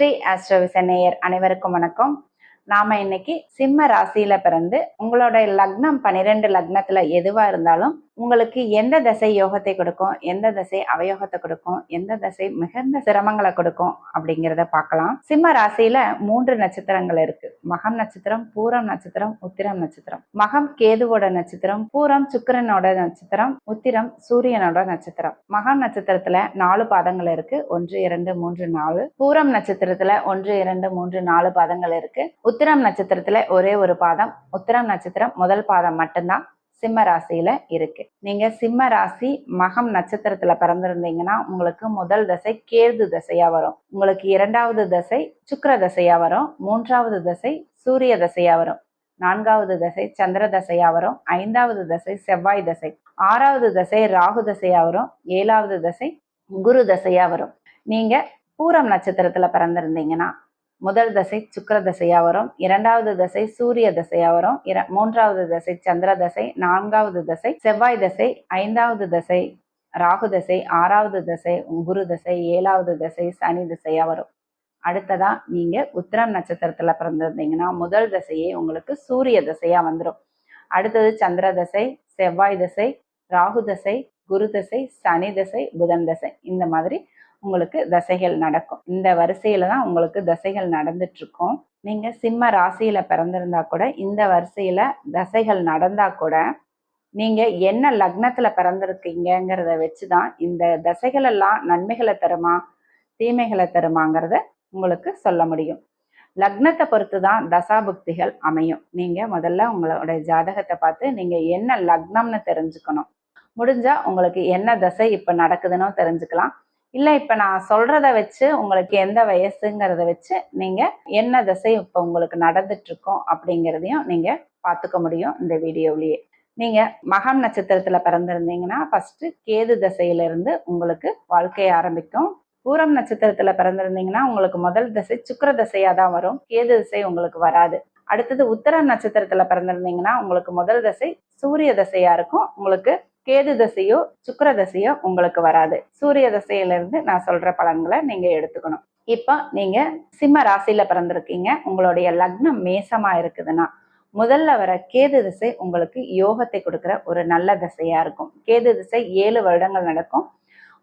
ஸ்ரீ ஆஸ்ட்ரோவிசன் அனைவருக்கும் வணக்கம். நாம இன்னைக்கு சிம்ம ராசியில பிறந்து உங்களோட லக்னம் பன்னிரெண்டு லக்னத்துல எதுவா இருந்தாலும் உங்களுக்கு எந்த தசை யோகத்தை கொடுக்கும்? எந்த தசை அவயோகத்தை கொடுக்கும்? எந்த தசை மிகுந்த சிரமங்களை கொடுக்கும்? அப்படிங்கிறத பார்க்கலாம். சிம்ம ராசியில மூன்று நட்சத்திரங்கள் இருக்கு. மகம் நட்சத்திரம் பூரம் நட்சத்திரம் உத்திரம் நட்சத்திரம். மகம் கேதுவோட நட்சத்திரம் பூரம் சுக்கிரனோட நட்சத்திரம் உத்திரம் சூரியனோட நட்சத்திரம். மகம் நட்சத்திரத்துல நாலு பாதங்கள் இருக்கு. ஒன்று இரண்டு மூன்று நாலு. பூரம் நட்சத்திரத்துல ஒன்று இரண்டு மூன்று நாலு பாதங்கள் இருக்கு. உத்திரம் நட்சத்திரத்துல ஒரே ஒரு பாதம். உத்திரம் நட்சத்திரம் முதல் பாதம் மட்டும்தான். சிம்ம ராசியில இருக்கு. நீங்க சிம்ம ராசி மகம் நட்சத்திரத்துல பிறந்திருந்தீங்கன்னா உங்களுக்கு முதல் தசை கேது தசையா வரும். உங்களுக்கு இரண்டாவது தசை சுக்கர தசையா வரும். மூன்றாவது தசை சூரிய தசையா வரும். நான்காவது தசை சந்திர தசையா வரும். ஐந்தாவது தசை செவ்வாய் தசை. ஆறாவது தசை ராகு தசையா வரும். ஏழாவது தசை குரு தசையா வரும். நீங்க பூரம் நட்சத்திரத்துல பிறந்திருந்தீங்கன்னா முதல் தசை சுக்கர தசையா வரும். இரண்டாவது தசை சூரிய தசையா வரும். இர மூன்றாவது தசை சந்திர தசை நான்காவது தசை செவ்வாய் தசை ஐந்தாவது தசை ராகு தசை ஆறாவது தசை குரு தசை ஏழாவது தசை சனி தசையா வரும். அடுத்ததா நீங்க உத்திரம் நட்சத்திரத்துல பிறந்திருந்தீங்கன்னா முதல் தசையே உங்களுக்கு சூரிய தசையா வந்துடும் அடுத்தது சந்திர தசை செவ்வாய் தசை ராகு தசை குரு தசை சனி தசை புதன் தசை. இந்த மாதிரி உங்களுக்கு தசைகள் நடக்கும். இந்த வரிசையில தான் உங்களுக்கு தசைகள் நடந்துட்டு இருக்கும் நீங்க சிம்ம ராசியில பிறந்திருந்தா கூட இந்த வரிசையில தசைகள் நடந்தா கூட நீங்க என்ன லக்னத்துல பிறந்திருக்கீங்கிறத வச்சுதான் இந்த தசைகள் எல்லாம் நன்மைகளை தருமா தீமைகளை தருமாங்கிறத உங்களுக்கு சொல்ல முடியும். லக்னத்தை பொறுத்து தான் தசாபுக்திகள் அமையும். நீங்க முதல்ல உங்களோட ஜாதகத்தை பார்த்து நீங்க என்ன லக்னம்னு தெரிஞ்சுக்கணும். முடிஞ்சா உங்களுக்கு என்ன தசை இப்ப நடக்குதுன்னு தெரிஞ்சுக்கலாம். இல்லை இப்போ நான் சொல்கிறத வச்சு உங்களுக்கு எந்த வயசுங்கிறத வச்சு நீங்கள் என்ன திசை இப்போ உங்களுக்கு நடந்துட்டுருக்கோம் அப்படிங்கிறதையும் நீங்கள் பார்த்துக்க முடியும் இந்த வீடியோவிலேயே. நீங்கள் மகம் நட்சத்திரத்தில் பிறந்திருந்தீங்கன்னா ஃபஸ்ட்டு கேது திசையிலிருந்து உங்களுக்கு வாழ்க்கை ஆரம்பிக்கும். பூரம் நட்சத்திரத்தில் பிறந்திருந்தீங்கன்னா உங்களுக்கு முதல் திசை சுக்கர திசையாக தான் வரும். கேது திசை உங்களுக்கு வராது. அடுத்தது உத்தரம் நட்சத்திரத்தில் பிறந்திருந்தீங்கன்னா உங்களுக்கு முதல் திசை சூரிய திசையாக இருக்கும். உங்களுக்கு கேது தசையோ சுக்கர தசையோ உங்களுக்கு வராது. சூரிய தசையிலிருந்து நான் சொல்ற பலன்களை நீங்க எடுத்துக்கணும். இப்போ நீங்க சிம்ம ராசியில பிறந்திருக்கீங்க. உங்களுடைய லக்னம் மேசமா இருக்குதுன்னா முதல்ல வர கேது திசை உங்களுக்கு யோகத்தை கொடுக்குற ஒரு நல்ல திசையா இருக்கும். கேது திசை ஏழு வருடங்கள் நடக்கும்.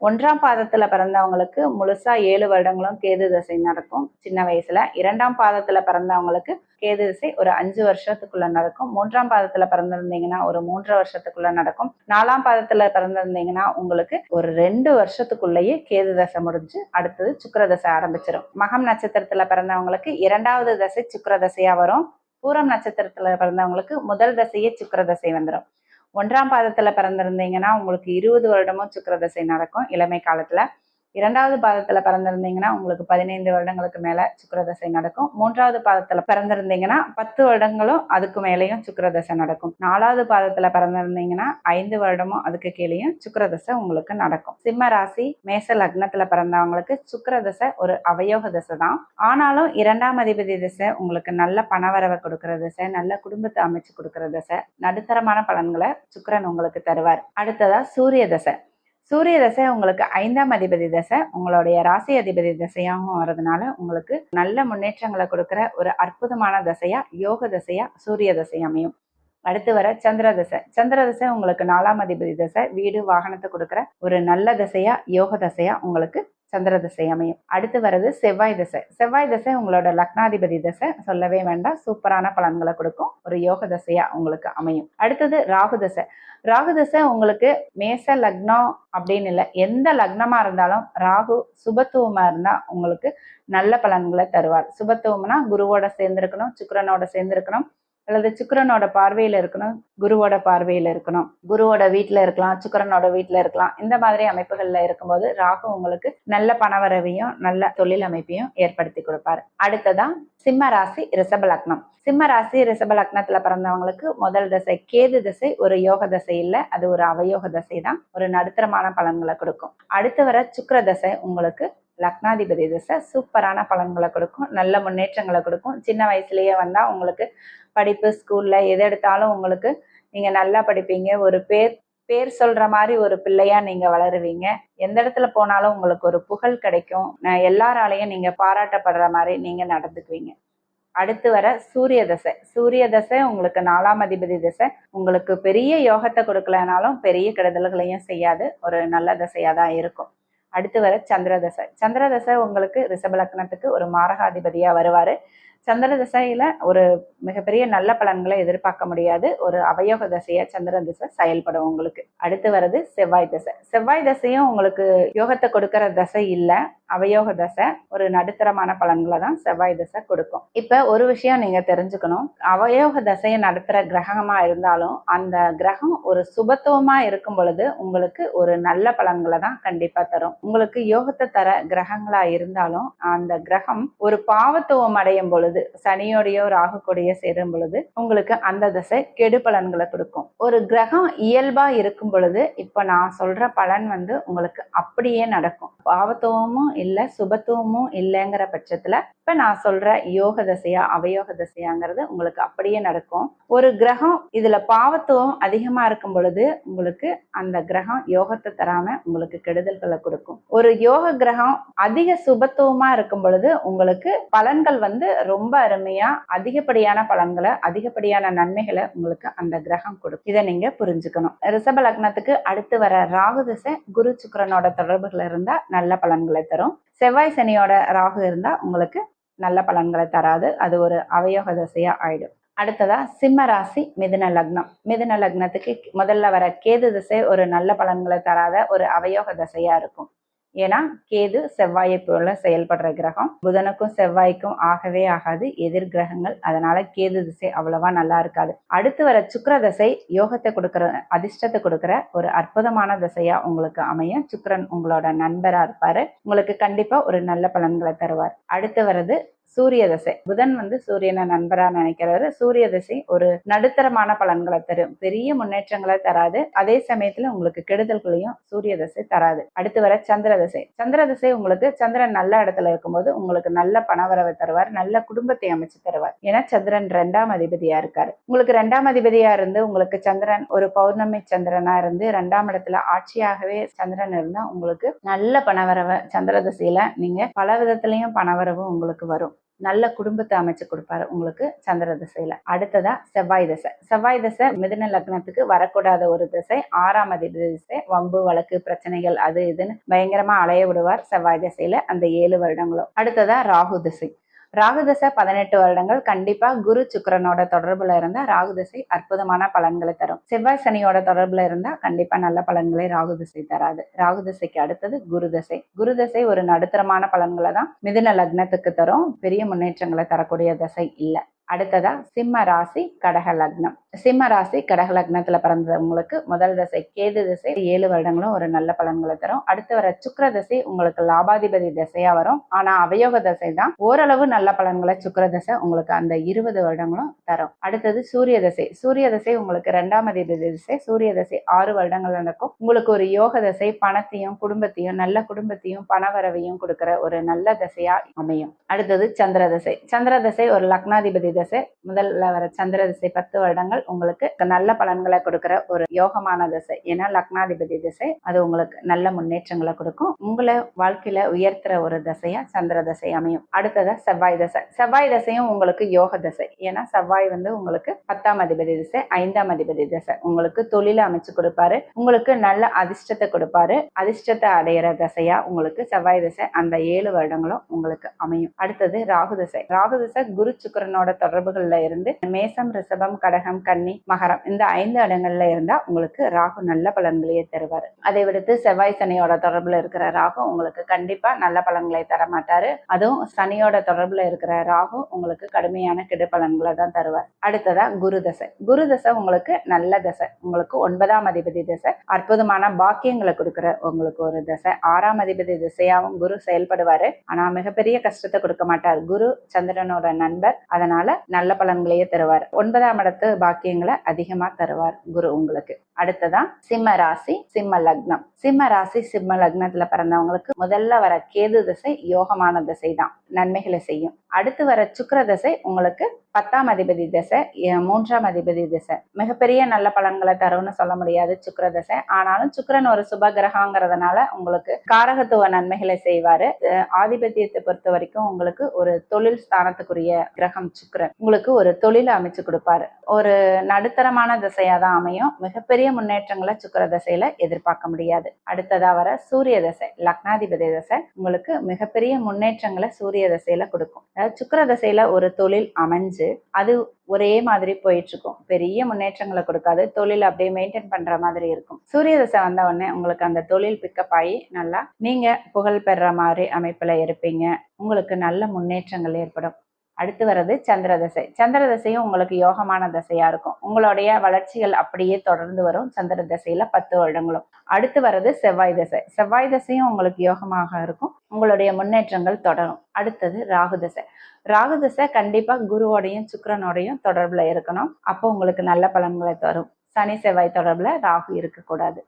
ஒன்றாம் பாதத்துல பிறந்தவங்களுக்கு முழுசா ஏழு வருடங்களும் கேது தசை நடக்கும். சின்ன வயசுல இரண்டாம் பாதத்துல பிறந்தவங்களுக்கு கேது திசை ஒரு அஞ்சு வருஷத்துக்குள்ள நடக்கும். மூன்றாம் பாதத்துல பிறந்திருந்தீங்கன்னா ஒரு மூன்று வருஷத்துக்குள்ள நடக்கும். நாலாம் பாதத்துல பிறந்திருந்தீங்கன்னா உங்களுக்கு ஒரு ரெண்டு வருஷத்துக்குள்ளேயே கேது தசை முடிஞ்சு அடுத்தது சுக்கர தசை ஆரம்பிச்சிடும் மகம் நட்சத்திரத்துல பிறந்தவங்களுக்கு இரண்டாவது தசை சுக்கர தசையா வரும். பூரம் நட்சத்திரத்துல பிறந்தவங்களுக்கு முதல் தசையே சுக்கர தசை வந்துடும் ஒன்றாம் பாதத்துல பிறந்திருந்தீங்கன்னா உங்களுக்கு இருபது வருடமும் சுக்கரதசை நடக்கும். இளமை காலத்துல இரண்டாவது பாதத்துல பிறந்திருந்தீங்கன்னா உங்களுக்கு பதினைந்து வருடங்களுக்கு மேல சுக்கரதசை நடக்கும். மூன்றாவது பாதத்துல பிறந்திருந்தீங்கன்னா பத்து வருடங்களும் அதுக்கு மேலேயும் சுக்கரதசை நடக்கும். நாலாவது பாதத்துல பிறந்திருந்தீங்கன்னா ஐந்து வருடமும் அதுக்கு கீழேயும் சுக்கரதசை உங்களுக்கு நடக்கும். சிம்ம ராசி மேச லக்னத்துல பிறந்தவங்களுக்கு சுக்கரதசை ஒரு அவயோக தசை தான். ஆனாலும் இரண்டாம் அதிபதி திசை உங்களுக்கு நல்ல பணவரவை கொடுக்கற திசை நல்ல குடும்பத்தை அமைச்சு கொடுக்கற திசை நடுத்தரமான பலன்களை சுக்கரன் உங்களுக்கு தருவார். அடுத்ததா சூரிய தசை. சூரிய தசை உங்களுக்கு ஐந்தாம் அதிபதி தசை உங்களுடைய ராசி அதிபதி தசையாகவும் வர்றதுனால உங்களுக்கு நல்ல முன்னேற்றங்களை கொடுக்குற ஒரு அற்புதமான தசையா யோக தசையா சூரிய தசை அமையும். அடுத்து வர சந்திர தசை. சந்திர தசை உங்களுக்கு நாலாம் அதிபதி தசை வீடு வாகனத்தை கொடுக்குற ஒரு நல்ல தசையா யோக தசையா உங்களுக்கு சந்திர தசை அமையும். அடுத்து வர்றது செவ்வாய் தசை. செவ்வாய் தசை உங்களோட லக்னாதிபதி தசை. சொல்லவே வேண்டாம். சூப்பரான பலன்களை கொடுக்கும். ஒரு யோக தசையா உங்களுக்கு அமையும். அடுத்தது ராகு தசை. ராகு தசை உங்களுக்கு மேச லக்னம் அப்படின்னு இல்லை எந்த லக்னமா இருந்தாலும் ராகு சுபத்துவமா இருந்தா உங்களுக்கு நல்ல பலன்களை தருவார். சுபத்துவம்னா குருவோட சேர்ந்திருக்கணும் சுக்கரனோட சேர்ந்திருக்கணும். அல்லது சுக்கரனோட பார்வையில இருக்கணும் குருவோட பார்வையில இருக்கணும். குருவோட வீட்டுல இருக்கலாம் சுக்கரனோட வீட்டுல இருக்கலாம். இந்த மாதிரி அமைப்புகள்ல இருக்கும்போது ராகு உங்களுக்கு நல்ல பணவரவையும் நல்ல தொழில் அமைப்பையும் ஏற்படுத்தி கொடுப்பாரு. அடுத்ததா சிம்ம ராசி ரிஷப லக்னம். சிம்ம ராசி ரிஷப லக்னத்துல பிறந்தவங்களுக்கு முதல் தசை கேது தசை ஒரு யோக தசை இல்லை அது ஒரு அவயோக தசை தான் ஒரு நடுத்தரமான பலன்களை கொடுக்கும். அடுத்து வர சுக்கர தசை உங்களுக்கு லக்னாதிபதி திசை சூப்பரான பலன்களை கொடுக்கும் நல்ல முன்னேற்றங்களை கொடுக்கும். சின்ன வயசுலயே வந்தா உங்களுக்கு படிப்பு ஸ்கூல்ல எது எடுத்தாலும் உங்களுக்கு நீங்க நல்லா படிப்பீங்க. ஒரு பேர் பேர் சொல்ற மாதிரி ஒரு பிள்ளையா நீங்க வளருவீங்க. எந்த இடத்துல போனாலும் உங்களுக்கு ஒரு புகழ் கிடைக்கும். எல்லாராலையும் நீங்க பாராட்டப்படுற மாதிரி நீங்க நடந்துக்குவீங்க. அடுத்து வர சூரிய தசை. சூரிய தசை உங்களுக்கு நாலாம் அதிபதி தசை. உங்களுக்கு பெரிய யோகத்தை கொடுக்கலனாலும் பெரிய கெடுதல்களையும் செய்யாது. ஒரு நல்ல தசையா தான் இருக்கும். அடுத்து வர சந்திரதசை. சந்திரதசை உங்களுக்கு ரிஷப லக்னத்துக்கு ஒரு மாரகாதிபதியா வருவாரு. சந்திர திசையில ஒரு மிகப்பெரிய நல்ல பலன்களை எதிர்பார்க்க முடியாது. ஒரு அவயோக தசையா சந்திர திசை செயல்படும் உங்களுக்கு. அடுத்து வர்றது செவ்வாய் தசை. செவ்வாய் தசையும் உங்களுக்கு யோகத்தை கொடுக்கற தசை இல்லை. அவயோக தசை ஒரு நடுத்தரமான பலன்களை தான் செவ்வாய் தசை கொடுக்கும். இப்ப ஒரு விஷயம் நீங்க தெரிஞ்சுக்கணும். அவயோக தசையை நடத்துற கிரகமா இருந்தாலும் அந்த கிரகம் ஒரு சுபத்துவமா இருக்கும் பொழுது உங்களுக்கு ஒரு நல்ல பலன்களை தான் கண்டிப்பா தரும். உங்களுக்கு யோகத்தை தர கிரகங்களா இருந்தாலும் அந்த கிரகம் ஒரு பாவத்துவம் அடையும் பொழுது சனியோடையோ ராகு சேரும் பொழுது உங்களுக்கு அந்த தசை கெடு பலன்களை கொடுக்கும். ஒரு கிரகம் இயல்பா இருக்கும் பொழுது இப்ப நான் சொல்ற பலன் வந்து உங்களுக்கு அப்படியே நடக்கும். பாவத்துவமும் இல்லை சுபத்துவமும் இல்லைங்கிற பட்சத்தில் இப்போ நான் சொல்கிற யோக தசையா அவயோக தசையாங்கிறது உங்களுக்கு அப்படியே நடக்கும். ஒரு கிரகம் இதில் பாவத்துவம் அதிகமாக இருக்கும் பொழுது உங்களுக்கு அந்த கிரகம் யோகத்தை தராமல் உங்களுக்கு கெடுதல்களை கொடுக்கும். ஒரு யோக கிரகம் அதிக சுபத்துவமாக இருக்கும் பொழுது உங்களுக்கு பலன்கள் வந்து ரொம்ப அருமையாக அதிகப்படியான பலன்களை அதிகப்படியான நன்மைகளை உங்களுக்கு அந்த கிரகம் கொடுக்கும். இதை நீங்கள் புரிஞ்சுக்கணும். ரிஷப லக்னத்துக்கு அடுத்து வர ராகு திசை குரு சுக்கரனோட தொடர்புகள் இருந்தால் நல்ல பலன்களை தரும். செவ்வாய் சனியோட ராகு இருந்தா உங்களுக்கு நல்ல பலன்களை தராது. அது ஒரு அவயோக தசையா ஆயிடும். அடுத்ததா சிம்ம ராசி மிதுன லக்னம். மிதுன லக்னத்துக்கு முதல்ல வர கேது திசை ஒரு நல்ல பலன்களை தராத ஒரு அவயோக தசையா இருக்கும். ஏன்னா கேது செவ்வாயை போல செயல்படுற கிரகம். புதனுக்கும் செவ்வாய்க்கும் ஆகவே ஆகாது எதிர் கிரகங்கள். அதனால கேது திசை அவ்வளவா நல்லா இருக்காது. அடுத்து வர சுக்கர தசை யோகத்தை கொடுக்கற அதிர்ஷ்டத்தை கொடுக்கற ஒரு அற்புதமான திசையா உங்களுக்கு அமையும். சுக்கரன் உங்களோட நண்பரா இருப்பாரு. உங்களுக்கு கண்டிப்பா ஒரு நல்ல பலன்களை தருவார். அடுத்து வர்றது சூரிய தசை. புதன் வந்து சூரியனை நண்பரா நினைக்கிறவர். சூரிய தசை ஒரு நடுத்தரமான பலன்களை தரும். பெரிய முன்னேற்றங்களை தராது. அதே சமயத்துல உங்களுக்கு கெடுதல்களையும் சூரிய தசை தராது. அடுத்து வர சந்திர தசை. சந்திர தசை உங்களுக்கு சந்திரன் நல்ல இடத்துல இருக்கும்போது உங்களுக்கு நல்ல பணவரவை தருவார். நல்ல குடும்பத்தை அமைச்சு தருவார். ஏன்னா சந்திரன் ரெண்டாம் அதிபதியா இருக்காரு. உங்களுக்கு ரெண்டாம் அதிபதியா இருந்து உங்களுக்கு சந்திரன் ஒரு பௌர்ணமி சந்திரனா இருந்து ரெண்டாம் இடத்துல ஆட்சியாகவே சந்திரன் இருந்தா உங்களுக்கு நல்ல பணவரவை சந்திர தசையில நீங்க பல விதத்திலையும் பணவரவு உங்களுக்கு வரும். நல்ல குடும்பத்தை அமைச்சு கொடுப்பாரு உங்களுக்கு சந்திர திசையில. அடுத்ததா செவ்வாய் திசை. செவ்வாய் திசை மிதுன லக்னத்துக்கு வரக்கூடாத ஒரு திசை. ஆறாம் அதிபதி திசை. வம்பு வழக்கு பிரச்சனைகள் அது இதுன்னு பயங்கரமா அலைய விடுவார் செவ்வாய் திசையில அந்த ஏழு வருடங்களும். அடுத்ததா ராகு திசை. ராகுதசை பதினெட்டு வருடங்கள் கண்டிப்பா குரு சுக்கிரனோட தொடர்புல இருந்தா ராகுதசை அற்புதமான பலன்களை தரும். செவ்வாய் சனியோட தொடர்புல இருந்தா கண்டிப்பா நல்ல பலன்களை ராகுதசை தராது. ராகுதசைக்கு அடுத்தது குருதசை. குருதசை ஒரு நடுத்தரமான பலன்களை தான் மிதுன லக்னத்துக்கு தரும். பெரிய முன்னேற்றங்களை தரக்கூடிய தசை இல்லை. அடுத்ததா சிம்ம ராசி கடக லக்னம். சிம்ம ராசி கடக லக்னத்துல பிறந்தவங்களுக்கு முதல் தசை கேது திசை. ஏழு வருடங்களும் ஒரு நல்ல பலன்களை தரும். அடுத்து வர சுக்கர திசை உங்களுக்கு லாபாதிபதி திசையா வரும். ஆனா அவயோக தசை தான். ஓரளவு நல்ல பலன்களை சுக்கர தசை உங்களுக்கு அந்த இருபது வருடங்களும் தரும். அடுத்தது சூரிய தசை. சூரிய தசை உங்களுக்கு ரெண்டாம் அதிபதி திசை. சூரிய தசை ஆறு வருடங்கள் நடக்கும். உங்களுக்கு ஒரு யோக தசை பணத்தையும் குடும்பத்தையும் நல்ல குடும்பத்தையும் பணவரவையும் கொடுக்கிற ஒரு நல்ல திசையா அமையும். அடுத்தது சந்திர தசை. சந்திர தசை ஒரு லக்னாதிபதி தசை முதல்ல வர சந்திர திசை பத்து வருடங்கள் உங்களுக்கு நல்ல பலன்களை கொடுக்கிற ஒரு யோகமான திசை. ஏன்னா லக்னாதிபதி திசை அது உங்களுக்கு நல்ல முன்னேற்றங்களை கொடுக்கும். உங்களை வாழ்க்கையில உயர்த்துற ஒரு தசையா சந்திர தசை அமையும். அடுத்ததா செவ்வாய் தசை. செவ்வாய் தசையும் உங்களுக்கு யோக தசை. ஏன்னா செவ்வாய் வந்து உங்களுக்கு பத்தாம் அதிபதி திசை ஐந்தாம் அதிபதி திசை. உங்களுக்கு தொழில அமைச்சு கொடுப்பாரு. உங்களுக்கு நல்ல அதிர்ஷ்டத்தை கொடுப்பாரு. அதிர்ஷ்டத்தை அடையிற தசையா உங்களுக்கு செவ்வாய் தசை அந்த ஏழு வருடங்களும் உங்களுக்கு அமையும். அடுத்தது ராகு தசை. ராகு திசை குரு சுக்கரனோட தொடர்புகள்ல இருந்து மேசம் ரிஷபம் கடகம் கன்னி மகரம் இந்த ஐந்து இடங்கள்ல இருந்தா உங்களுக்கு ராகு நல்ல பலன்களையே தருவார். அதை விடுத்து செவ்வாய் சனியோட தொடர்புல இருக்கிற ராகு உங்களுக்கு கண்டிப்பா நல்ல பலன்களை தர மாட்டாரு. அதுவும் சனியோட தொடர்புல இருக்கிற ராகு உங்களுக்கு கடுமையான கெடு பலன்களை தான் தருவார். அடுத்ததா குரு தசை. குரு தசை உங்களுக்கு நல்ல தசை. உங்களுக்கு ஒன்பதாம் அதிபதி தசை. அற்புதமான பாக்கியங்களை கொடுக்கிற உங்களுக்கு ஒரு தசை. ஆறாம் அதிபதி திசையாவும் குரு செயல்படுவாரு. ஆனா மிகப்பெரிய கஷ்டத்தை கொடுக்க மாட்டார். குரு சந்திரனோட நண்பர். அதனால நல்ல பலன்களையே தருவார். ஒன்பதாம் இடத்து பாக்கியங்களை அதிகமா தருவார் குரு உங்களுக்கு. அடுத்ததா சிம்ம ராசி சிம்ம லக்னம். சிம்ம ராசி சிம்ம லக்னத்துல பிறந்தவங்களுக்கு முதல்ல வர கேது திசை யோகமான திசை தான். நன்மைகளை செய்யும். அடுத்து வர சுக்கர திசை உங்களுக்கு பத்தாம் அதிபதி திசை மூன்றாம் அதிபதி திசை. மிகப்பெரிய நல்ல பலன்களை தரும்னு சொல்ல முடியாது சுக்கர திசை. ஆனாலும் சுக்கரன் ஒரு சுப கிரகங்கிறதுனால உங்களுக்கு காரகத்துவ நன்மைகளை செய்வாரு. ஆதிபத்தியத்தை பொறுத்த வரைக்கும் உங்களுக்கு ஒரு தொழில் ஸ்தானத்துக்குரிய கிரகம் சுக்கரன். உங்களுக்கு ஒரு தொழில் அமைச்சு கொடுப்பாரு. ஒரு நடுத்தரமான திசையா தான் அமையும். மிகப்பெரிய முன்னேற்றங்களை சுக்கர தசையில எதிர்பார்க்க முடியாது. அடுத்ததா வர சூரிய தசை லக்னாதிபதி தசை உங்களுக்கு மிகப்பெரிய முன்னேற்றங்களை சூரிய தசையில கொடுக்கும். அதாவது சுக்கிர திசையில ஒரு தொழில் அமைஞ்சு அது ஒரே மாதிரி போயிட்டு இருக்கும் பெரிய முன்னேற்றங்களை கொடுக்காது. தொழில் அப்படியே மெயின்டைன் பண்ற மாதிரி இருக்கும். சூரிய தசை வந்த உடனே உங்களுக்கு அந்த தொழில் பிக்கப் ஆகி நல்லா நீங்க புகழ் பெற மாதிரி அமைப்புல இருப்பீங்க. உங்களுக்கு நல்ல முன்னேற்றங்கள் ஏற்படும். அடுத்து வர்றது சந்திர தசை. சந்திர தசையும் உங்களுக்கு யோகமான தசையா இருக்கும். உங்களுடைய வளர்ச்சிகள் அப்படியே தொடர்ந்து வரும். சந்திர தசையில பத்து வருடங்களும். அடுத்து வர்றது செவ்வாய் தசை. செவ்வாய் தசையும் உங்களுக்கு யோகமாக இருக்கும். உங்களுடைய முன்னேற்றங்கள் தொடரும். அடுத்தது ராகு தசை. ராகு தசை கண்டிப்பா குருவோடையும் சுக்கரனோடையும் தொடர்புல இருக்கணும். அப்போ உங்களுக்கு நல்ல பலன்களை தரும். சனி செவ்வாய் தொடர்புல ராகு இருக்கக்கூடாது.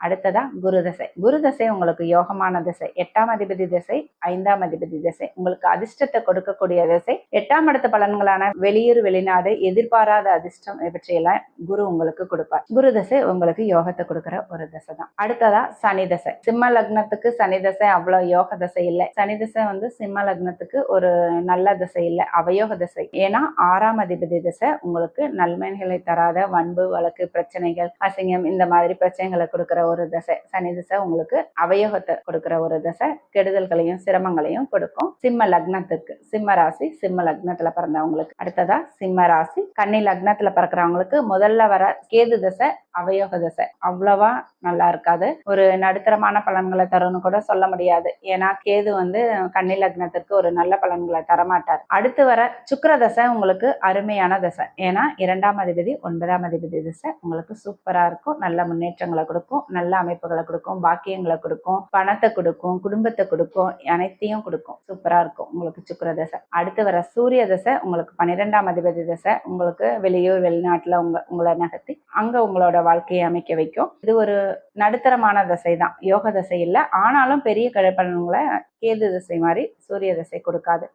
அடுத்ததா குரு தசை. குரு தசை உங்களுக்கு யோகமான திசை. எட்டாம் அதிபதி திசை ஐந்தாம் அதிபதி திசை. உங்களுக்கு அதிர்ஷ்டத்தை கொடுக்கக்கூடிய திசை. எட்டாம் அடுத்த பலன்களான வெளியூர் வெளிநாடு எதிர்பாராத அதிர்ஷ்டம் இவற்றையெல்லாம் குரு உங்களுக்கு கொடுப்பார். குரு தசை உங்களுக்கு யோகத்தை கொடுக்கிற ஒரு திசை தான். அடுத்ததா சனி தசை. சிம்ம லக்னத்துக்கு சனி தசை அவ்வளவு யோக திசை இல்லை. சனி திசை வந்து சிம்ம லக்னத்துக்கு ஒரு நல்ல திசை இல்லை. அவயோக திசை. ஏன்னா ஆறாம் அதிபதி திசை உங்களுக்கு நன்மைகளை தராத வன்பு வழக்கு பிரச்சனைகள் அசிங்கம் இந்த மாதிரி பிரச்சனைகளை கொடுக்கிற ஒரு திசை சனி திசை உங்களுக்கு அவயோகத்தை கொடுக்கிற ஒரு திசை கெடுதல்களையும் சிரமங்களையும் கொடுக்கும். சிம்ம லக்னத்துக்கு சிம்ம ராசி சிம்ம லக்னத்துல பிறந்தவங்களுக்கு. அடுத்ததா சிம்ம ராசி கன்னி லக்னத்துல பிறக்கிறவங்களுக்கு முதல்ல வர கேது திசை அவயோக திசை. அவ்வளவா நல்லா இருக்காது. ஒரு நடுத்தரமான பலன்களை தரும்னு கூட சொல்ல முடியாது. ஏன்னா கேது வந்து கன்னி லக்னத்திற்கு ஒரு நல்ல பலன்களை தரமாட்டார். அடுத்து வர சுக்கர தசை உங்களுக்கு அருமையான தசை. ஏன்னா இரண்டாம் அதிபதி ஒன்பதாம் அதிபதி திசை உங்களுக்கு சூப்பரா இருக்கும். நல்ல முன்னேற்றங்களை கொடுக்கும். நல்ல அமைப்புகளை கொடுக்கும் பாக்கியங்களை கொடுக்கும் பணத்தை கொடுக்கும் குடும்பத்தை கொடுக்கும் அனைத்தையும் கொடுக்கும். சூப்பரா இருக்கும் உங்களுக்கு சுக்கிர தசை. அடுத்து வர சூரிய தசை உங்களுக்கு பன்னிரெண்டாம் அதிபதி தசை. உங்களுக்கு வெளியூர் வெளிநாட்டுல உங்க உங்களை நகர்த்தி அங்க உங்களோட வாழ்க்கையை அமைக்க வைக்கும். இது ஒரு நடுத்தரமான தசை தான். யோக தசை இல்லை. ஆனாலும் பெரிய கழப்பலன்களை கேது தசை மாதிரி சூரிய தசை கொடுக்காது.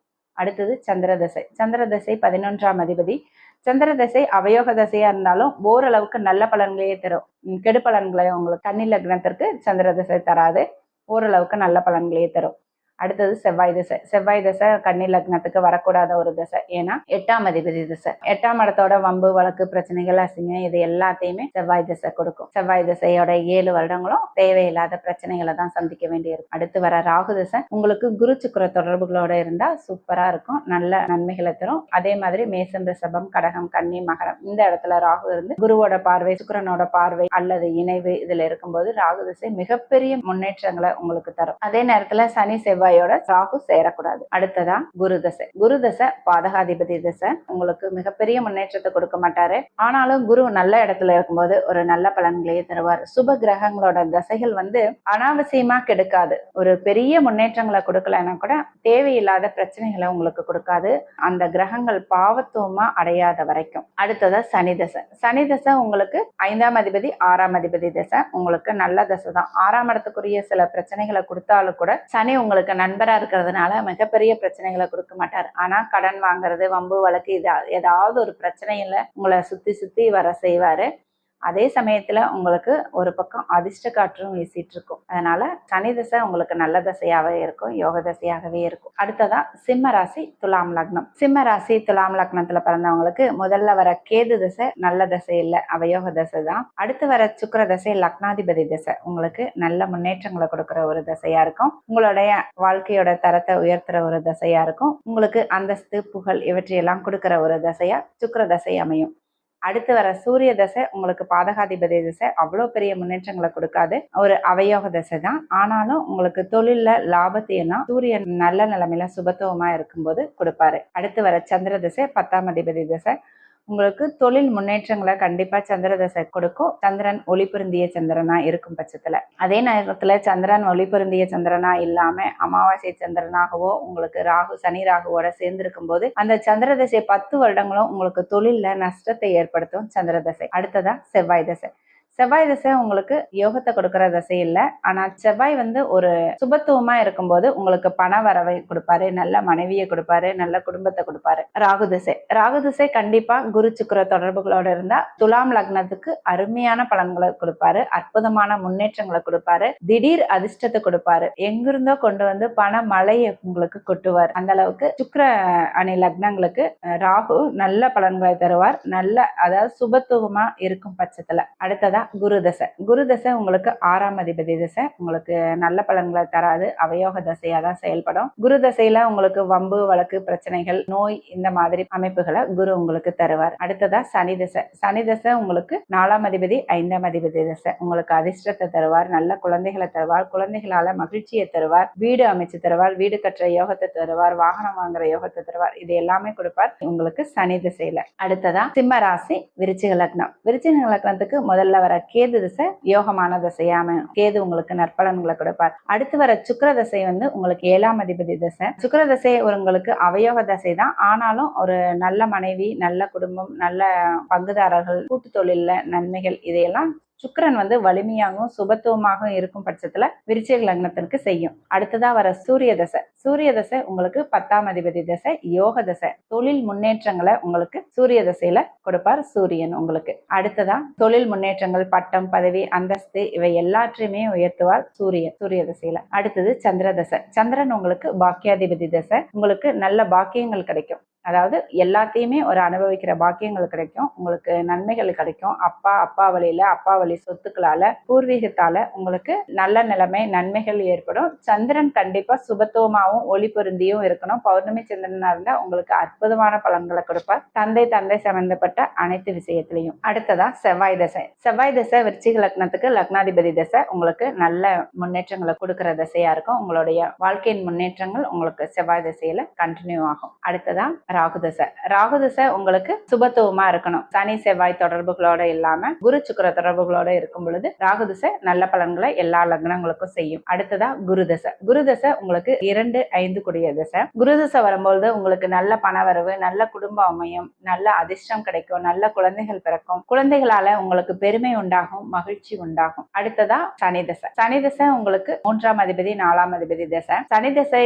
அடுத்தது சந்திர தசை. சந்திர தசை பதினொன்றாம் அதிபதி சந்திர தசை அவயோக தசையா இருந்தாலும் ஓரளவுக்கு நல்ல பலன்களையே தரும். கெடு பலன்களையும் உங்களுக்கு கண்ணில் லக்னத்திற்கு சந்திர தசை தராது. ஓரளவுக்கு நல்ல பலன்களையே தரும். அடுத்தது செவ்வாய் திசை. செவ்வாய் திசை கன்னி லக்னத்துக்கு வரக்கூடாத ஒரு திசை. ஏன்னா எட்டாம் அதிபதி திசை. எட்டாம் இடத்தோட வம்பு வழக்கு பிரச்சனைகள் அசிங்கம் இது எல்லாத்தையுமே செவ்வாய் திசை கொடுக்கும். செவ்வாய் திசையோட ஏழு வருடங்களும் தேவையில்லாத பிரச்சனைகளை தான் சந்திக்க வேண்டியிருக்கும். அடுத்து வர ராகு திசை உங்களுக்கு குரு சுக்கிர தொடர்புகளோட இருந்தா சூப்பரா இருக்கும். நல்ல நன்மைகளை தரும். அதே மாதிரி மேசம் ரிஷபம் கடகம் கன்னி மகரம் இந்த இடத்துல ராகு இருந்து குருவோட பார்வை சுக்கரனோட பார்வை அல்லது இணைவு இதுல இருக்கும்போது ராகு திசை மிகப்பெரிய முன்னேற்றங்களை உங்களுக்கு தரும். அதே நேரத்துல சனி செவ்வாய் செவ்வாயோட ராகு சேரக்கூடாது. அடுத்ததா குரு தசை. குரு தசை பாதகாதிபதி தசை. உங்களுக்கு மிகப்பெரிய முன்னேற்றத்தை கொடுக்க மாட்டாரு. ஆனாலும் குரு நல்ல இடத்துல இருக்கும்போது ஒரு நல்ல பலன்களையே தருவார். சுப கிரகங்களோட தசைகள் வந்து அனாவசியமா கெடுக்காது. ஒரு பெரிய முன்னேற்றங்களை கொடுக்கலன்னா கூட தேவையில்லாத பிரச்சனைகளை உங்களுக்கு கொடுக்காது. அந்த கிரகங்கள் பாவத்துவமா அடையாத வரைக்கும். அடுத்ததா சனி தசை. சனி தசை உங்களுக்கு ஐந்தாம் அதிபதி ஆறாம் அதிபதி தசை. உங்களுக்கு நல்ல தசை தான். ஆறாம் இடத்துக்குரிய சில பிரச்சனைகளை கொடுத்தாலும் கூட சனி உங்களுக்கு நண்பராக இருக்கிறதுனால மிகப்பெரிய பிரச்சனைகளை கொடுக்க மாட்டார். ஆனால் கடன் வாங்குறது வம்பு வழக்கு இது ஏதாவது ஒரு பிரச்சனையில் உங்களை சுற்றி சுற்றி வர செய்வார். அதே சமயத்துல உங்களுக்கு ஒரு பக்கம் அதிர்ஷ்ட காற்றும் வீசிட்டு இருக்கும் அதனால சனி தசை உங்களுக்கு நல்ல தசையாவே இருக்கும் யோக தசையாகவே இருக்கும். அடுத்ததா சிம்ம ராசி துலாம் லக்னம். சிம்ம ராசி துலாம் லக்னத்துல பிறந்தவங்களுக்கு முதல்ல வர கேது தசை நல்ல தசை இல்லை அவயோக தசை தான். அடுத்து வர சுக்கர தசை லக்னாதிபதி தசை. உங்களுக்கு நல்ல முன்னேற்றங்களை கொடுக்குற ஒரு தசையா இருக்கும். உங்களுடைய வாழ்க்கையோட தரத்தை உயர்த்துற ஒரு தசையா இருக்கும். உங்களுக்கு அந்தஸ்து புகழ் இவற்றையெல்லாம் கொடுக்குற ஒரு தசையா சுக்கர தசை அமையும். அடுத்து வர சூரிய தசை உங்களுக்கு பாதகாதிபதி தசை. அவ்வளோ பெரிய முன்னேற்றங்களை கொடுக்காது. ஒரு அவயோக தசை தான். ஆனாலும் உங்களுக்கு தொழில்ல லாபத்தையெல்லாம் சூரியன் நல்ல நிலைமையில சுபத்துவமா இருக்கும்போது கொடுப்பாரு. அடுத்து வர சந்திர தசை பத்தாம் அதிபதி தசை. உங்களுக்கு தொழில் முன்னேற்றங்களை கண்டிப்பா சந்திர தசை கொடுக்கும். சந்திரன் ஒளி பொருந்திய சந்திரனா இருக்கும் பட்சத்துல. அதே நேரத்துல சந்திரன் ஒளி பொருந்திய சந்திரனா இல்லாம அமாவாசை சந்திரனாகவோ உங்களுக்கு ராகு சனி ராகுவோட சேர்ந்திருக்கும் போது அந்த சந்திர தசை பத்து வருடங்களும் உங்களுக்கு தொழில்ல நஷ்டத்தை ஏற்படுத்தும் சந்திர தசை அடுத்ததா செவ்வாய் தசை. செவ்வாய் திசை உங்களுக்கு யோகத்தை கொடுக்கற திசை இல்லை ஆனால் செவ்வாய் வந்து ஒரு சுபத்துவமா இருக்கும்போது உங்களுக்கு பண வரவை கொடுப்பாரு நல்ல மனைவியை கொடுப்பாரு நல்ல குடும்பத்தை கொடுப்பாரு. ராகு திசை. ராகு திசை கண்டிப்பா குரு சுக்கர தொடர்புகளோட இருந்தா துலாம் லக்னத்துக்கு அருமையான பலன்களை கொடுப்பாரு அற்புதமான முன்னேற்றங்களை கொடுப்பாரு திடீர் அதிர்ஷ்டத்தை கொடுப்பாரு. எங்கிருந்தோ கொண்டு வந்து பண மழையை உங்களுக்கு கொட்டுவார். அந்த அளவுக்கு சுக்கர அணி லக்னங்களுக்கு ராகு நல்ல பலன்களை தருவார். நல்ல அதாவது சுபத்துவமா இருக்கும் பட்சத்துல. அடுத்ததா குரு தசை. குரு தசை உங்களுக்கு ஆறாம் அதிபதி தசை. உங்களுக்கு நல்ல பலன்களை தராது. அவயோக தசையா தான் செயல்படும். குரு தசையில உங்களுக்கு வம்பு வழக்கு பிரச்சனைகள் நோய் இந்த மாதிரி அமைப்புகளை குரு உங்களுக்கு தருவார். அடுத்ததா சனி தசை. சனி தசை உங்களுக்கு நாலாம் அதிபதி ஐந்தாம் அதிபதி தசை. உங்களுக்கு அதிர்ஷ்டத்தை தருவார் நல்ல குழந்தைகளை தருவார் குழந்தைகளால மகிழ்ச்சியை தருவார் வீடு அமைச்சு தருவார் வீடு கட்டுற யோகத்தை தருவார் வாகனம் வாங்குற யோகத்தை தருவார். இது எல்லாமே கொடுப்பார் உங்களுக்கு சனி திசையில. அடுத்ததா சிம்ம ராசி விருச்சிக லக்னம். விருச்சிக லக்னத்துக்கு முதல்ல வர கேது திசை யோகமான திசையாம. கேது உங்களுக்கு நற்பலன்களை கொடுப்பார். அடுத்து வர சுக்கர தசை வந்து உங்களுக்கு ஏழாம் அதிபதி திசை. சுக்கர தசை உங்களுக்கு அவயோக தசை தான். ஆனாலும் ஒரு நல்ல மனைவி நல்ல குடும்பம் நல்ல பங்குதாரர்கள் கூட்டு தொழில நன்மைகள் இதையெல்லாம் சுக்கரன் வந்து வலிமையாகவும் சுபத்துவமாகவும் இருக்கும் பட்சத்துல விருச்சிக லக்னத்திற்கு செய்யும். அடுத்ததா வர சூரிய தசை. சூரிய தசை உங்களுக்கு பத்தாம் அதிபதி தசை யோக தசை. தொழில் முன்னேற்றங்களை உங்களுக்கு சூரிய தசையில கொடுப்பார் சூரியன் உங்களுக்கு. அடுத்ததா தொழில் முன்னேற்றங்கள் பட்டம் பதவி அந்தஸ்து இவை எல்லாற்றையுமே உயர்த்துவார் சூரியன் சூரிய தசையில. அடுத்தது சந்திர தசை. சந்திரன் உங்களுக்கு பாக்கியாதிபதி தசை. உங்களுக்கு நல்ல பாக்கியங்கள் கிடைக்கும். அதாவது எல்லாத்தையுமே ஒரு அனுபவிக்கிற பாக்கியங்கள் கிடைக்கும். உங்களுக்கு நன்மைகள் கிடைக்கும். அப்பா அப்பா வழியில அப்பா வழி சொத்துக்களால பூர்வீகத்தால உங்களுக்கு நல்ல நிலைமை நன்மைகள் ஏற்படும். சந்திரன் கண்டிப்பா சுபத்துவமாகவும் ஒளி பொருந்தியும் இருக்கணும். பௌர்ணமி சந்திரனா இருந்தா உங்களுக்கு அற்புதமான பலன்களை கொடுப்பார். தந்தை தந்தை சம்பந்தப்பட்ட அனைத்து விஷயத்திலையும். அடுத்ததா செவ்வாய் தசை. செவ்வாய் தசை விருச்சிக லக்னத்துக்கு லக்னாதிபதி தசை உங்களுக்கு நல்ல முன்னேற்றங்களை கொடுக்கிற தசையா இருக்கும். உங்களுடைய வாழ்க்கையின் முன்னேற்றங்கள் உங்களுக்கு செவ்வாய் தசையில கண்டினியூ ஆகும். அடுத்ததா ராகுதசை. ராகுதசை உங்களுக்கு சுபத்துவமா இருக்கணும். சனி செவ்வாய் தொடர்புகளோட இல்லாம குரு சுக்கிர தொடர்புகளோட இருக்கும் பொழுது ராகுதசை நல்ல பலன்களை எல்லா லக்னங்களுக்கும் செய்யும். அடுத்ததா குருதசை. குருதசை உங்களுக்கு இரண்டு ஐந்து கூடிய தசை. குரு தசை வரும்பொழுது உங்களுக்கு நல்ல பணவரவு நல்ல குடும்ப அமையும் நல்ல அதிர்ஷ்டம் கிடைக்கும் நல்ல குழந்தைகள் பிறக்கும். குழந்தைகளால உங்களுக்கு பெருமை உண்டாகும் மகிழ்ச்சி உண்டாகும். அடுத்ததா சனி தசை. சனி தசை உங்களுக்கு மூன்றாம் அதிபதி நாலாம் அதிபதி தசை. சனி தசை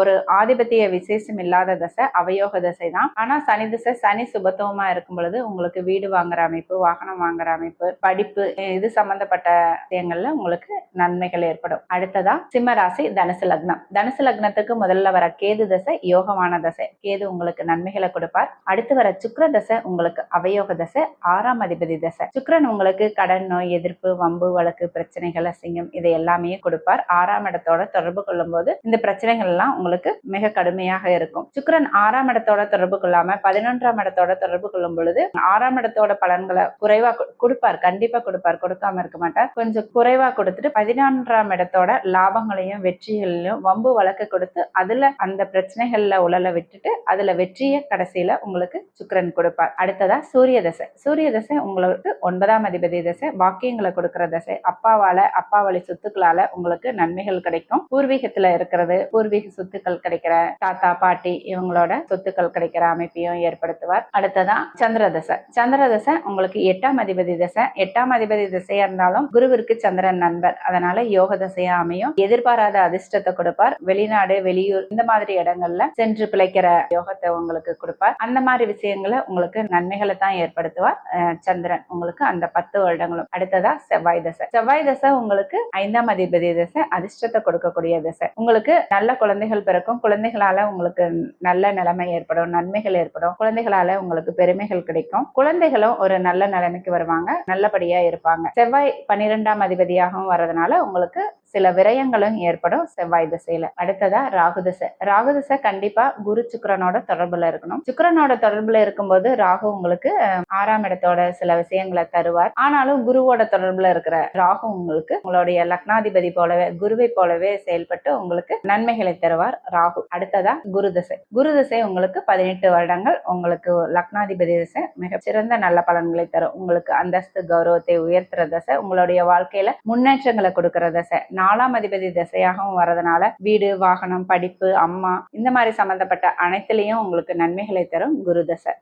ஒரு ஆதிபத்திய விசேஷம் இல்லாத தசை. அவயோக தசை தான். ஆனா சனி தசை சனி சுபத்துவமா இருக்கும் பொழுது உங்களுக்கு வீடு வாங்குற அமைப்பு வாகனம் வாங்குற அமைப்பு படிப்பு இது சம்பந்தப்பட்ட விஷயங்கள்ல உங்களுக்கு நன்மைகள் ஏற்படும். அடுத்ததா சிம்மராசி தனுசு லக்னம். தனுசு லக்னத்துக்கு முதல்ல வர கேது தசை யோகமான தசை. கேது உங்களுக்கு நன்மைகளை கொடுப்பார். அடுத்து வர சுக்கர தசை உங்களுக்கு அவயோக தசை ஆறாம் அதிபதி தசை. சுக்கரன் உங்களுக்கு கடன் நோய் எதிர்ப்பு வம்பு வழக்கு பிரச்சனைகள் அசிங்கம் இதை எல்லாமே கொடுப்பார். ஆறாம் இடத்தோட தொடர்பு கொள்ளும் போது இந்த பிரச்சனைகள் எல்லாம் உங்களுக்கு மிக கடுமையாக இருக்கும். சுக்கரன் ஆறாம் இடத்தோட தொடர்பு கொள்ளாம பதினொன்றாம் இடத்தோட தொடர்பு கொள்ளும் பொழுது ஆறாம் இடத்தோட பலன்களை குறைவா கொடுப்பார். கண்டிப்பா கொடுப்பார். கொடுக்காம இருக்க மாட்டார். கொஞ்சம் குறைவா கொடுத்துட்டு பதினொன்றாம் இடத்தோட லாபங்களையும் வெற்றிகளையும் வம்பு வழக்கு கொடுத்து அதுல அந்த பிரச்சனைகள்ல உழல விட்டுட்டு அதுல வெற்றியை கடைசியில உங்களுக்கு சுக்கரன் கொடுப்பார். அடுத்ததா சூரிய தசை. சூரிய தசை உங்களுக்கு ஒன்பதாம் அதிபதி தசை வாக்கியங்களை கொடுக்கிற தசை. அப்பாவால அப்பா வழி சொத்துக்களால உங்களுக்கு நன்மைகள் கிடைக்கும். பூர்வீகத்துல இருக்கிறது பூர்வீக சொத்துக்கள் கிடைக்கிற தாத்தா பாட்டி இவங்களோட சொத்துக்கள் கிடைக்கிற அமைப்பையும் ஏற்படுத்துவார். அடுத்ததா சந்திர தசை சந்திர தசை உங்களுக்கு எட்டாம் அதிபதி தசை. எட்டாம் அதிபதி திசையா இருந்தாலும் குருவிற்கு சந்திரன் நண்பர். அதனால யோக தசையா அமையும். எதிர்பாராத அதிர்ஷ்டத்தை கொடுப்பார். வெளிநாடு வெளியூர் இந்த மாதிரி இடங்கள்ல சென்று பிழைக்கிற யோகத்தை உங்களுக்கு கொடுப்பார். அந்த மாதிரி விஷயங்களை உங்களுக்கு நன்மைகளை தான் ஏற்படுத்துவார். அஹ் சந்திரன் உங்களுக்கு அந்த பத்து வருடங்களும். அடுத்ததா செவ்வாய் தசை. செவ்வாய் தசை உங்களுக்கு ஐந்தாம் அதிபதி தசை அதிர்ஷ்டத்தை கொடுக்கக்கூடிய தசை. உங்களுக்கு நல்ல குழந்தைகள் பிறக்கும். குழந்தைகளால உங்களுக்கு நல்ல நிலைமை ஏற்படும். ஏற்படும் நன்மைகள் ஏற்படும். குழந்தைகளால உங்களுக்கு பெருமைகள் கிடைக்கும். குழந்தைகளும் ஒரு நல்ல நிலைமைக்கு வருவாங்க. நல்லபடியா இருப்பாங்க. செவ்வாய் பன்னிரெண்டாம் அதிபதியாகவும் வர்றதுனால உங்களுக்கு சில விரயங்களும் ஏற்படும் செவ்வாய் திசையில அடுத்ததா ராகு திசை ராகு திசை கண்டிப்பா குரு சுக்கரனோட தொடர்புல இருக்கணும். சுக்கரனோட தொடர்புல இருக்கும்போது ராகு உங்களுக்கு ஆறாம் இடத்தோட சில விஷயங்களை தருவார். ஆனாலும் குருவோட தொடர்புல இருக்கிற ராகு உங்களுக்கு உங்களுடைய லக்னாதிபதி போலவே குருவை போலவே செயல்பட்டு உங்களுக்கு நன்மைகளை தருவார் ராகு. அடுத்ததா குரு திசை குரு திசை உங்களுக்கு பதினெட்டு வருடங்கள் உங்களுக்கு லக்னாதிபதி திசை மிக சிறந்த நல்ல பலன்களை தரும். உங்களுக்கு அந்தஸ்து கௌரவத்தை உயர்த்துற தசை உங்களுடைய வாழ்க்கையில முன்னேற்றங்களை கொடுக்கிற தசை. நாலாம் அதிபதி திசையாகவும் வரதுனால வீடு வாகனம் படிப்பு அம்மா இந்த மாதிரி சம்பந்தப்பட்ட அனைத்துலேயும் உங்களுக்கு நன்மைகளை தரும் குரு தசை.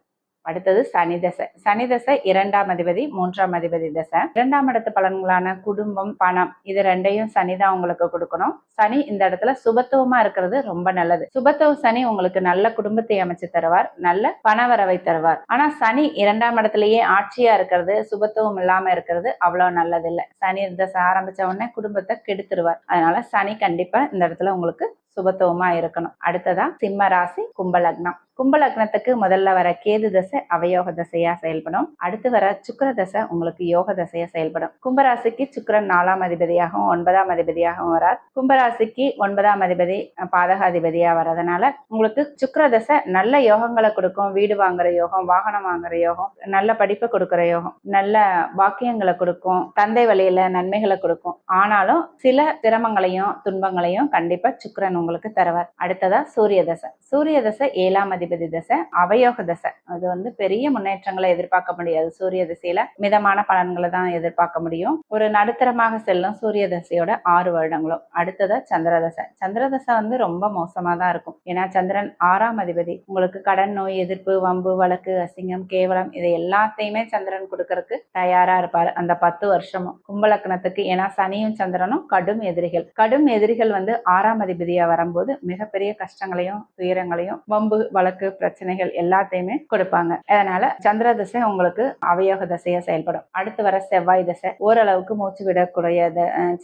அடுத்தது சனி தசை. சனி தசை இரண்டாம் அதிபதி மூன்றாம் அதிபதி தசை. இரண்டாம் இடத்து பலன்களான குடும்பம் பணம் இது ரெண்டையும் சனி தான் உங்களுக்கு கொடுக்கணும். சனி இந்த இடத்துல சுபத்துவமா இருக்கிறது ரொம்ப நல்லது. சுபத்துவ சனி உங்களுக்கு நல்ல குடும்பத்தை அமைச்சு தருவார் நல்ல பணவரவை தருவார். ஆனா சனி இரண்டாம் இடத்துலயே ஆட்சியா இருக்கிறது சுபத்துவம் இல்லாம இருக்கிறது அவ்வளவு நல்லது இல்லை சனி தசை ஆரம்பிச்ச உடனே குடும்பத்தை கெடுத்துருவார். அதனால சனி கண்டிப்பா இந்த இடத்துல உங்களுக்கு சுபத்துவமா இருக்கணும். அடுத்ததா சிம்ம ராசி கும்பலக்னம் கும்பலக்னத்துக்கு முதல்ல வர கேது தசை அவயோக தசையா செயல்படும். அடுத்து வர சுக்கர தசை உங்களுக்கு யோக தசையா செயல்படும். கும்பராசிக்கு சுக்கரன் நாலாம் அதிபதியாகவும் ஒன்பதாம் அதிபதியாகவும் வரார். கும்பராசிக்கு ஒன்பதாம் அதிபதி பாதகாதிபதியா வர்றதுனால உங்களுக்கு சுக்கர தசை நல்ல யோகங்களை கொடுக்கும். வீடு வாங்குற யோகம் வாகனம் வாங்குற யோகம் நல்ல படிப்பு கொடுக்குற யோகம் நல்ல வாக்கியங்களை கொடுக்கும். தந்தை வழியில நன்மைகளை கொடுக்கும். ஆனாலும் சில சிரமங்களையும் துன்பங்களையும் கண்டிப்பா சுக்கரன் உங்களுக்கு தருவார். அடுத்ததா சூரிய தசை சூரிய தசை ஏழாம் அதிபதி தசை அவயோக தசை. அது வந்து பெரிய முன்னேற்றங்களை எதிர்பார்க்க முடியாது. சூரிய திசையில மிதமான பலன்களை தான் எதிர்பார்க்க முடியும். ஒரு நடுத்தரமாக செல்லும் சூரிய தசையோட ஆறு வருடங்களும். அடுத்ததா சந்திரதசை. சந்திரதசை வந்து ரொம்ப மோசமா தான் இருக்கும். ஏன்னா சந்திரன் ஆறாம் அதிபதி. உங்களுக்கு கடன் நோய் எதிர்ப்பு வம்பு வழக்கு அசிங்கம் கேவலம் இது எல்லாத்தையுமே சந்திரன் கொடுக்கறதுக்கு தயாரா இருப்பாரு. அந்த பத்து வருஷமும். கும்பலக்கணத்துக்கு ஏன்னா சனியும் சந்திரனும் கடும் எதிரிகள். கடும் எதிரிகள் வந்து ஆறாம் அதிபதியா வரும்போது மிகப்பெரிய கஷ்டங்களையும் துயரங்களையும் வம்பு வழக்கு பிரச்சனைகள் எல்லாத்தையுமே கொடுப்பாங்க. அதனால சந்திர தசை உங்களுக்கு அவயோக தசையா செயல்படும். அடுத்து வர செவ்வாய் தசை ஓரளவுக்கு மூச்சு விடக்கூடிய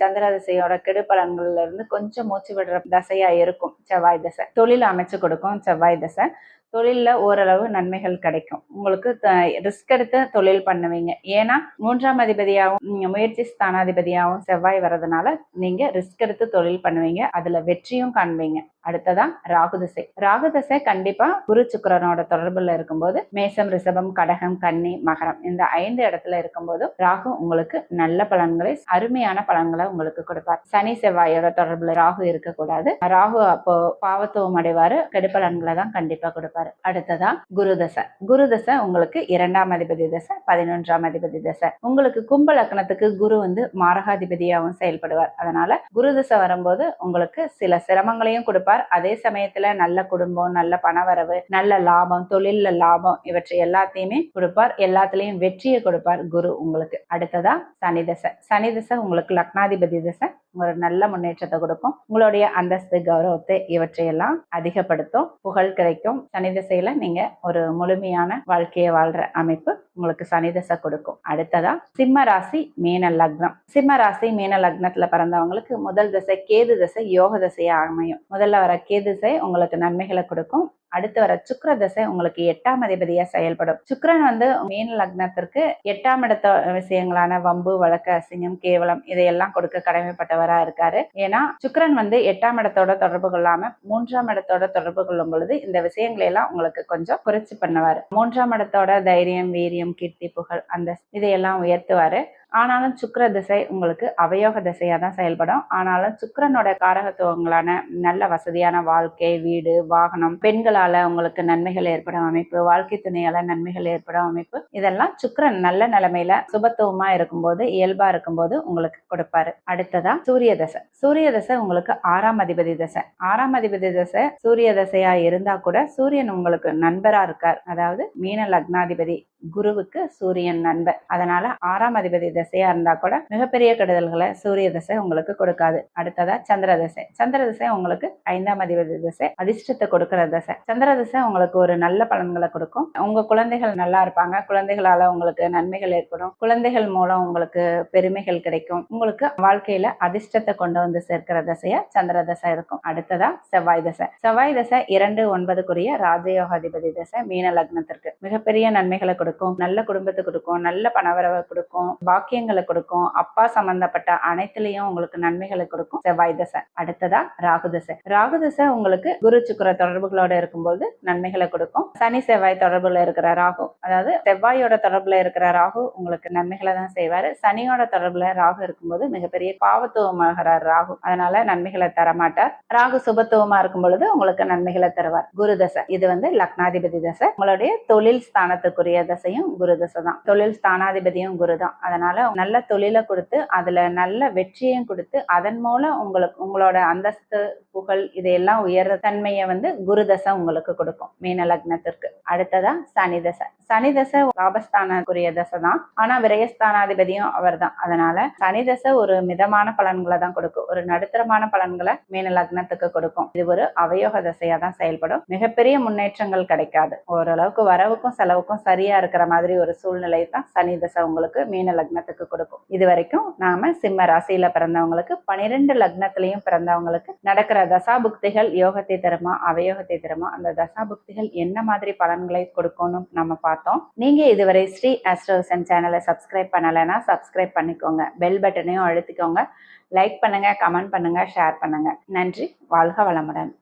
சந்திர தசையோட கெடுபலன்கள்ல இருந்து கொஞ்சம் மூச்சு விடுற தசையா இருக்கும் செவ்வாய் தசை. தொழில் அமைச்சு கொடுக்கும் செவ்வாய் தசை. தொழிலில் ஓரளவு நன்மைகள் கிடைக்கும். உங்களுக்கு ரிஸ்க் எடுத்து தொழில் பண்ணுவீங்க. ஏன்னா மூன்றாம் அதிபதியாகவும் முயற்சி ஸ்தானாதிபதியாகவும் செவ்வாய் வர்றதுனால நீங்கள் ரிஸ்க் எடுத்து தொழில் பண்ணுவீங்க. அதில் வெற்றியும் காண்பீங்க. அடுத்ததா ராகு ராகுதசை கண்டிப்பா குரு சுக்கரனோட தொடர்புல இருக்கும்போது மேசம் ரிஷபம் கடகம் கன்னி மகரம் இந்த ஐந்து இடத்துல இருக்கும்போது ராகு உங்களுக்கு நல்ல பலன்களை அருமையான பலன்களை உங்களுக்கு கொடுப்பார். சனி செவ்வாயோட தொடர்புல ராகு இருக்கக்கூடாது. ராகு அப்போ பாவத்துவம் அடைவாரு கெடுபலன்களை தான் கண்டிப்பா கொடுப்பாரு. அடுத்ததா குரு தசை. குரு தசை உங்களுக்கு இரண்டாம் அதிபதி தசை பதினொன்றாம் அதிபதி தசை. உங்களுக்கு கும்ப லக்னத்துக்கு குரு வந்து மாரகாதிபதியாகவும் செயல்படுவார். அதனால குரு தசை வரும்போது உங்களுக்கு சில சிரமங்களையும் கொடுப்பார். அதே சமயத்துல நல்ல குடும்பம் நல்ல பணவரவு நல்ல லாபம் தொழில்ல லாபம் இவற்றை எல்லாத்தையுமே கொடுப்பார். எல்லாத்துலயும் வெற்றியை கொடுப்பார் குரு உங்களுக்கு. அடுத்ததா சனி தசை. சனி தசை உங்களுக்கு லக்னாதிபதி தசை. ஒரு நல்ல முன்னேற்றத்தை கொடுக்கும். உங்களுடைய அந்தஸ்து கௌரவத்தை இவற்றையெல்லாம் அதிகப்படுத்தும் புகழ் கிடைக்கும். சனி திசையில நீங்க ஒரு முழுமையான வாழ்க்கையை வாழ்ற அமைப்பு உங்களுக்கு சனி திசை கொடுக்கும். அடுத்ததா சிம்ம ராசி மீன லக்னம். சிம்ம ராசி மீன லக்னத்துல பிறந்தவங்களுக்கு முதல் திசை கேது திசை யோக திசையா அமையும். முதல்ல வர கேது திசை உங்களுக்கு நன்மைகளை கொடுக்கும். அடுத்து வர சுக்கர தசை உங்களுக்கு எட்டாம் அதிபதியா செயல்படும். சுக்கரன் வந்து மீன் லக்னத்திற்கு எட்டாம் இடத்த விஷயங்களான வம்பு வழக்கு அசிங்கம் கேவலம் இதையெல்லாம் கொடுக்க கடமைப்பட்டவரா இருக்காரு. ஏன்னா சுக்கரன் வந்து எட்டாம் இடத்தோட தொடர்பு கொள்ளாம மூன்றாம் இடத்தோட தொடர்பு கொள்ளும் பொழுது இந்த விஷயங்களை எல்லாம் உங்களுக்கு கொஞ்சம் குறைச்சி பண்ணுவாரு. மூன்றாம் இடத்தோட தைரியம் வீரியம் கீர்த்தி புகழ் அந்த இதையெல்லாம் உயர்த்துவாரு. ஆனாலும் சுக்கர திசை உங்களுக்கு அவயோக திசையாக தான் செயல்படும். ஆனாலும் சுக்கரனோட காரகத்துவங்களான நல்ல வசதியான வாழ்க்கை வீடு வாகனம் பெண்களால் உங்களுக்கு நன்மைகள் ஏற்படும் அமைப்பு வாழ்க்கை துணையால நன்மைகள் ஏற்படும் அமைப்பு. இதெல்லாம் சுக்கரன் நல்ல நிலைமையில சுபத்துவமா இருக்கும்போது இயல்பா இருக்கும்போது உங்களுக்கு கொடுப்பாரு. அடுத்ததா சூரிய தசை. சூரிய தசை உங்களுக்கு ஆறாம் அதிபதி தசை. ஆறாம் அதிபதி தசை சூரிய தசையா இருந்தா கூட சூரியன் உங்களுக்கு நண்பரா இருக்கார். அதாவது மீன லக்னாதிபதி குருவுக்கு சூரியன் நண்பர். அதனால ஆறாம் அதிபதி தசையா இருந்தா கூட மிகப்பெரிய கெடுதல்களை சூரிய தசை உங்களுக்கு கொடுக்காது. அடுத்ததா சந்திர தசை. சந்திர தசை உங்களுக்கு ஐந்தாம் அதிபதி தசை அதிர்ஷ்டத்தை கொடுக்கிற தசை. சந்திர தசை உங்களுக்கு ஒரு நல்ல பலன்களை கொடுக்கும். உங்க குழந்தைகள் நல்லா இருப்பாங்க. குழந்தைகளால உங்களுக்கு நன்மைகள் ஏற்படும். குழந்தைகள் மூலம் உங்களுக்கு பெருமைகள் கிடைக்கும். உங்களுக்கு வாழ்க்கையில அதிர்ஷ்டத்தை கொண்டு வந்து சேர்க்கிற தசையா சந்திர தசை இருக்கும். அடுத்ததா செவ்வாய் தசை. செவ்வாய் தசை இரண்டு ஒன்பதுக்குரிய ராஜயோக அதிபதி தசை மீன லக்னத்திற்கு. மிகப்பெரிய நன்மைகளை கொடுக்கும். நல்ல குடும்பத்தை கொடுக்கும். நல்ல பணவரவை கொடுக்கும். பாக்கியங்களை கொடுக்கும் அப்பா சம்பந்தப்பட்ட அனைத்துலயும் உங்களுக்கு நன்மைகளை கொடுக்கும். செவ்வாய் தசை அடுத்ததா ராகு தசை. ராகு தசை உங்களுக்கு குரு சுக்கிர தொடர்புகளோட இருக்கும்போது நன்மைகளை கொடுக்கும். சனி செவ்வாய் தொடர்புல இருக்கிற ராகு அதாவது செவ்வாயோட தொடர்புல இருக்கிற ராகு உங்களுக்கு நன்மைகளை தான் செய்வாரு. சனியோட தொடர்புல ராகு இருக்கும்போது மிகப்பெரிய பாவத்துவமாகிறார் ராகு அதனால நன்மைகளை தர மாட்டார் ராகு சுபத்துவமா இருக்கும் பொழுது உங்களுக்கு நன்மைகளை தருவார். குரு தசை இது வந்து லக்னாதிபதி தசை. உங்களுடைய தொழில் ஸ்தானத்துக்குரிய தசையும் குரு தசை தான். தொழில் ஸ்தானாதிபதியும் குரு தான். அதனால அதனால நல்ல தொழிலை கொடுத்து அதுல நல்ல வெற்றியும் கொடுத்து அதன் மூலம் உங்களுக்கு உங்களோட அந்தஸ்து புகழ் இதையெல்லாம் உயர்ற தன்மையை வந்து குரு தசை உங்களுக்கு கொடுக்கும் மீன லக்னத்திற்கு. அடுத்ததா சனி தசை. சனி தசை லாபஸ்தானக்குரிய தசை தான். ஆனா விரயஸ்தானாதிபதியும் அவர் தான் அதனால சனி தசை ஒரு மிதமான பலன்களை தான் கொடுக்கும். ஒரு நடுத்தரமான பலன்களை மீன லக்னத்துக்கு கொடுக்கும். இது ஒரு அவயோக தசையா தான் செயல்படும். மிகப்பெரிய முன்னேற்றங்கள் கிடைக்காது. ஓரளவுக்கு வரவுக்கும் செலவுக்கும் சரியா இருக்கிற மாதிரி ஒரு சூழ்நிலை தான் சனி தசை உங்களுக்கு மீன லக்னத்துக்கு கொடுக்கும். இது வரைக்கும் நாம சிம்ம ராசியில பிறந்தவங்களுக்கு பனிரெண்டு லக்னத்திலையும் பிறந்தவங்களுக்கு நடக்கிற தசாபுக்திகள் யோகத்தை தருமா அவயோகத்தை தருமா அந்த தசாபுக்திகள் என்ன மாதிரி பலன்களை கொடுக்கும்னு நம்ம பார்த்தோம். நீங்க இதுவரை ஸ்ரீ ஆஸ்ட்ரோசன் சேனலை சப்ஸ்கிரைப் பண்ணலைன்னா சப்ஸ்கிரைப் பண்ணிக்கோங்க. பெல் பட்டனையும் அழுத்திக்கோங்க. லைக் பண்ணுங்க கமெண்ட் பண்ணுங்க ஷேர் பண்ணுங்க. நன்றி. வாழ்க வளமுடன்.